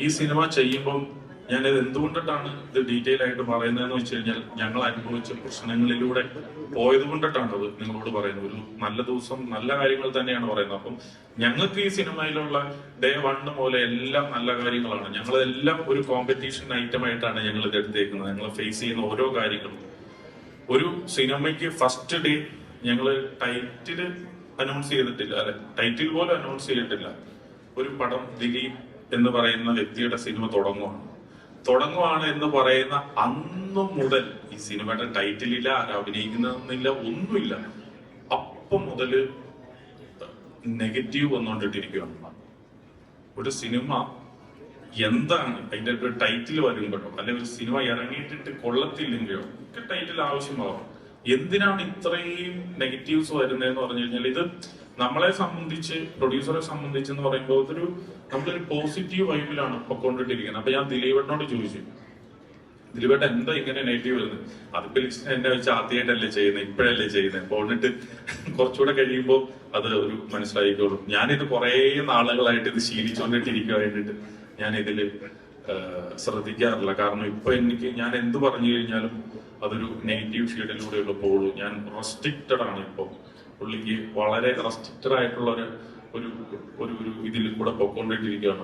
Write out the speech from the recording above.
ഈ സിനിമ ചെയ്യുമ്പം ഞാനിത് എന്തുകൊണ്ടിട്ടാണ് ഇത് ഡീറ്റെയിൽ ആയിട്ട് പറയുന്നതെന്ന് വെച്ച് കഴിഞ്ഞാൽ ഞങ്ങൾ അനുഭവിച്ച പ്രശ്നങ്ങളിലൂടെ പോയത് കൊണ്ടിട്ടാണ് അത് നിങ്ങളോട് പറയുന്നത്. ഒരു നല്ല ദിവസം നല്ല കാര്യങ്ങൾ തന്നെയാണ് പറയുന്നത്. അപ്പം ഞങ്ങൾക്ക് ഈ സിനിമയിലുള്ള ഡേ വണ്ണ് പോലെ എല്ലാം നല്ല കാര്യങ്ങളാണ്. ഞങ്ങളെല്ലാം ഒരു കോമ്പറ്റീഷൻ ഐറ്റം ആയിട്ടാണ് ഞങ്ങൾ ഇത് എടുത്തേക്കുന്നത്. ഞങ്ങൾ ഫേസ് ചെയ്യുന്ന ഓരോ കാര്യങ്ങളും. ഒരു സിനിമയ്ക്ക് ഫസ്റ്റ് ഡേ ഞങ്ങൾ ടൈറ്റിൽ അനൗൺസ് ചെയ്തിട്ടില്ല. അല്ലെ? ടൈറ്റിൽ പോലും അനൗൺസ് ചെയ്തിട്ടില്ല. ഒരു പടം ദിലീപ് എന്ന് പറയുന്ന വ്യക്തിയുടെ സിനിമ തുടങ്ങുവാണ്. തുടങ്ങുവാണ് എന്ന് പറയുന്ന അന്നു മുതൽ ഈ സിനിമയുടെ ടൈറ്റിലില്ല ആര് അഭിനയിക്കുന്നതെന്നില്ല ഒന്നുമില്ല. അപ്പം മുതൽ നെഗറ്റീവ് വന്നുകൊണ്ടിട്ടിരിക്കുകയാണ്. ഒരു സിനിമ എന്താണ്? അതിന്റെ ഒരു ടൈറ്റിൽ വരുമ്പോഴോ അല്ലെങ്കിൽ ഒരു സിനിമ ഇറങ്ങിയിട്ടിട്ട് കൊള്ളത്തില്ലെങ്കിലോ? ഒക്കെ ടൈറ്റിൽ ആവശ്യമാവും. എന്തിനാണ് ഇത്രയും നെഗറ്റീവ്സ് വരുന്നതെന്ന് പറഞ്ഞു കഴിഞ്ഞാൽ ഇത് നമ്മളെ സംബന്ധിച്ച് പ്രൊഡ്യൂസറെ സംബന്ധിച്ച് എന്ന് പറയുമ്പോൾ ഇതൊരു നമ്മളൊരു പോസിറ്റീവ് വൈബിലാണ് പൊക്കോണ്ടിട്ടിരിക്കുന്നത്. അപ്പൊ ഞാൻ ദിലീപേട്ടനോട് ചോദിച്ചു. ദിലീപേട്ട എന്താ ഇങ്ങനെ നെഗറ്റീവ് വരുന്നത്? അതിപ്പോ എന്നെ വെച്ച് ആദ്യമായിട്ടല്ലേ ചെയ്യുന്നത് ഇപ്പോഴല്ലേ ചെയ്യുന്നത്? പോന്നിട്ട് കുറച്ചുകൂടെ കഴിയുമ്പോൾ അത് ഒരു മനസ്സിലായിക്കോളും. ഞാനിത് കുറേ നാളുകളായിട്ട് ഇത് ശീലിച്ചുകൊണ്ടിട്ടിരിക്കുക വേണ്ടിട്ട് ഞാൻ ഇതിൽ ശ്രദ്ധിക്കാറില്ല. കാരണം ഇപ്പൊ എനിക്ക് ഞാൻ എന്ത് പറഞ്ഞു കഴിഞ്ഞാലും അതൊരു നെഗറ്റീവ് ഷീഡിലൂടെയുള്ള പോളൂ ഞാൻ റെസ്ട്രിക്റ്റഡ് ആണ് ഇപ്പൊ. പുള്ളിക്ക് വളരെ റെസ്ട്രിക്റ്റഡ് ആയിട്ടുള്ള ഒരു ഒരു ഇതിൽ കൂടെ പൊക്കോണ്ടിട്ടിരിക്കുകയാണ്